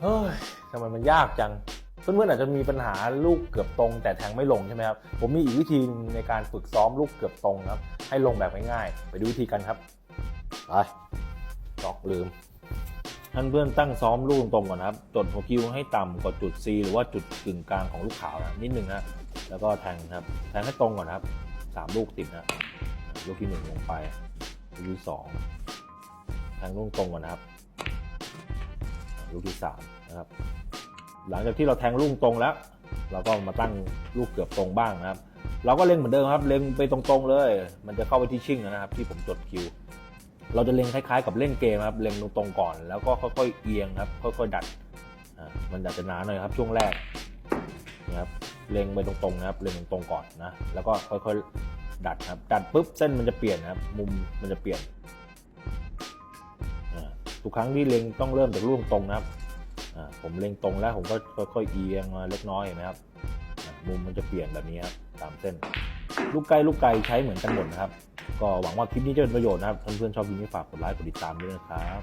เฮ้ยทำไมมันยากจัง เพื่อนๆอาจจะมีปัญหาลูกเกือบตรง แต่แทงไม่ลงใช่ไหมครับ ผมมีอีกวิธีนึงในการฝึกซ้อมลูกเกือบตรงครับ ให้ลงแบบง่ายๆ ไปดูวิธีกันครับ ไปตอกลืม ท่านเพื่อนตั้งซ้อมลูกตรงๆก่อนนะครับ จดหัวคิวให้ต่ำกว่าจุด C หรือว่าจุดกึ่งกลางของลูกขาวนะนิดนึงนะ แล้วก็แทงครับ แทงให้ตรงก่อนครับสามลูกติดนะลูกที่หนึ่งลงไปลูกที่สองแทงลูกตรงก่อนนะครับ ลูกที่สามนะครับหลังจากที่เราแทงลูกตรงแล้ว เราก็มาตั้งลูกเกือบตรงบ้างนะครับ เราก็เล็งเหมือนเดิมครับ เล็งไปตรงๆเลย มันจะเข้าไปที่ชิ่งนะครับ ที่ผมจดคิว เราจะเล็งคล้ายๆ กับเล่นเกมครับ เล็งตรงๆก่อน แล้วก็ค่อยๆเอียงครับ ค่อยๆดัดอ่ามันอาจจะหนาหน่อยครับช่วงแรกนะครับเล็งไปตรงๆนะครับ เล็งตรงๆก่อนนะ แล้วก็ค่อยๆดัดครับ ดัดปุ๊บเส้นมันจะเปลี่ยนนะครับ มุมมันจะเปลี่ยน ทุกครั้งที่เล็งต้องเริ่มจากลูกตรงนะครับผมเล็งตรงแล้วผมก็ค่อยๆเอียงมาเล็กน้อยเห็นไหมครับมุมมันจะเปลี่ยนแบบนี้ครับตามเส้น ลูกไกลลูกไกลใช้เหมือนกันหมดนะครับ ก็หวังว่าคลิปนี้จะเป็นประโยชน์นะครับเพื่อนๆชอบคลิปนี้ฝากกดไลค์กดติดตามด้วยนะครับ